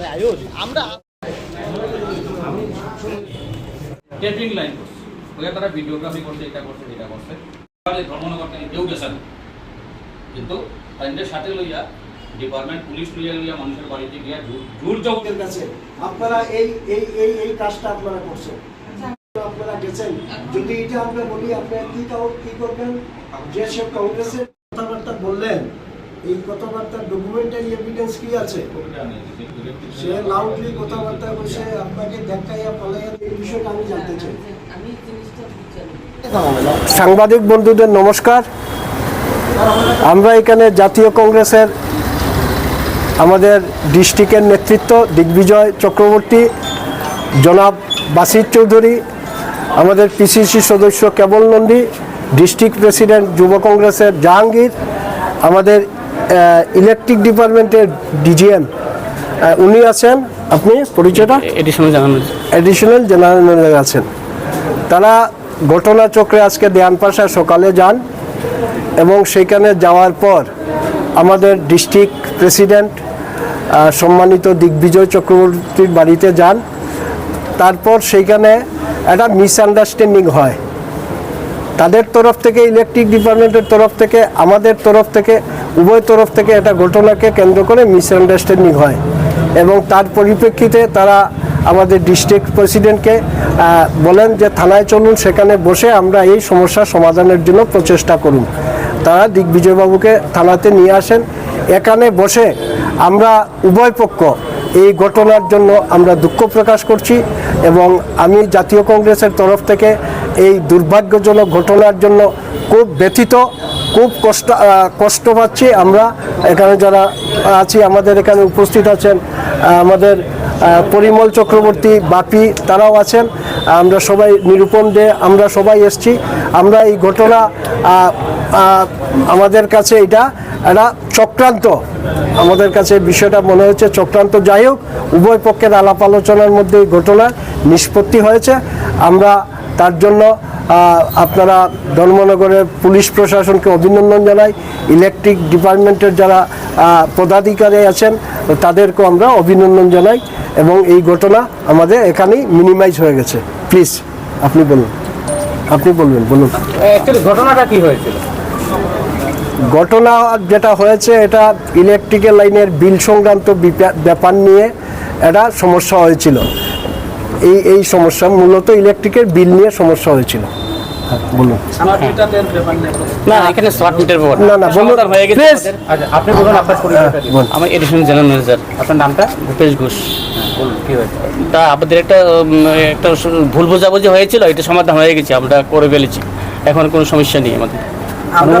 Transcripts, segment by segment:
আমরা পুলিশ লইয়া লইয়া মানুষের বাড়িতে গিয়া জোর জবর কাছে আপনারা এই এই এই এই কাজটা আপনারা করছেন। আপনারা গেছেন। যদি এটা আমরা বলি, আপনারা কি কি করবেন? যে সব কংগ্রেসের কথাবার্তা বললেন এই কথাবার্তার ডকুমেন্টারি এভিডেন্স কি আছে? সে লাউডলি কথাবার্তা বসে আপনাকে দেখাইয়া পালাইয়া এই বিষয়টা আমি জানতে চাই। সাংবাদিক বন্ধুদের নমস্কার। আমরা এখানে জাতীয় কংগ্রেসের আমাদের ডিস্ট্রিক্টের নেতৃত্ব দিগ্বিজয় চক্রবর্তী জনাব বাসির চৌধুরী আমাদের পিসিসি সদস্য কেবল নন্দী ডিস্ট্রিক্ট প্রেসিডেন্ট যুব কংগ্রেসের জাহাঙ্গীর আমাদের ইলেকট্রিক ডিপার্টমেন্টের ডিজিএম উনি আছেন আপনি পরিচয়টা? এডিশনাল জানানো অ্যাডিশনাল জেনারেল ম্যানেজার আছেন। তারা ঘটনাচক্রে আজকে দেয়ান পাশা সকালে যান এবং সেখানে যাওয়ার পর আমাদের ডিস্ট্রিক্ট প্রেসিডেন্ট সম্মানিত দিগ্বিজয় চক্রবর্তীর বাড়িতে যান। তারপর সেইখানে একটা মিসআন্ডারস্ট্যান্ডিং হয়। তাদের তরফ থেকে, ইলেকট্রিক ডিপার্টমেন্টের তরফ থেকে, আমাদের তরফ থেকে, উভয় তরফ থেকে একটা ঘটনাকে কেন্দ্র করে মিসআন্ডারস্ট্যান্ডিং হয়। এবং তার পরিপ্রেক্ষিতে তারা আমাদের ডিস্ট্রিক্ট প্রেসিডেন্টকে বলেন যে থানায় চলুন, সেখানে বসে আমরা এই সমস্যার সমাধানের জন্য প্রচেষ্টা করুন। তারা দিগ্বিজয়বাবুকে থানাতে নিয়ে আসেন। এখানে বসে আমরা উভয় পক্ষ এই ঘটনার জন্য আমরা দুঃখ প্রকাশ করছি এবং আমি জাতীয় কংগ্রেসের তরফ থেকে এই দুর্ভাগ্যজনক ঘটনার জন্য খুব ব্যথিত, খুব কষ্ট কষ্ট পাচ্ছি আমরা। এখানে যারা আছি, আমাদের এখানে উপস্থিত আছেন আমাদের পরিমল চক্রবর্তী, বাপি, তারাও আছেন। আমরা সবাই নিরূপণ দে, আমরা সবাই এসছি। আমরা এই ঘটনা আমাদের কাছে এটা একটা চক্রান্ত। আমাদের কাছে বিষয়টা মনে হচ্ছে চক্রান্ত। যাই হোক, উভয় পক্ষের আলাপ আলোচনার মধ্যে এই ঘটনার নিষ্পত্তি হয়েছে। আমরা তার জন্য আপনারা ধর্মনগরের পুলিশ প্রশাসনকে অভিনন্দন জানাই। ইলেকট্রিক ডিপার্টমেন্টের যারা পদাধিকারী আছেন তাদেরকেও আমরা অভিনন্দন জানাই এবং এই ঘটনা আমাদের এখানেই মিনিমাইজ হয়ে গেছে। প্লিজ আপনি বলুন। আপনি বলবেন বলুন। ঘটনাটা কি হয়েছিল? ঘটনা যেটা হয়েছে এটা ইলেকট্রিক্যাল লাইনের বিল সংক্রান্ত ব্যাপার নিয়ে একটা সমস্যা হয়েছিল। এই এই সমস্যা মূলত ইলেকট্রিকের বিল নিয়ে সমস্যা হয়েছিল। হ্যাঁ, বলুন। না এখানে স্মার্ট মিটার ব্যাপার না, না, বলুন। হয়ে গেছে। আচ্ছা আপনি বলুন আপনার পরিচয়টা আমার এডিশনাল জেনারেল ম্যানেজার আপনার নামটা? ভূপেশ ঘোষ। হয়েছে? তা আমাদের একটা একটা ভুল বোঝাবুঝি হয়েছিল এটা সমাধান হয়ে গেছে আমরা করে ফেলেছি। এখন কোনো সমস্যা নেই আমাদের।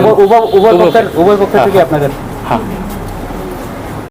উভয় উভয় উভয় পক্ষের পক্ষের- উভয় পক্ষ থেকে হ্যাঁ। আপনাদের। হ্যাঁ।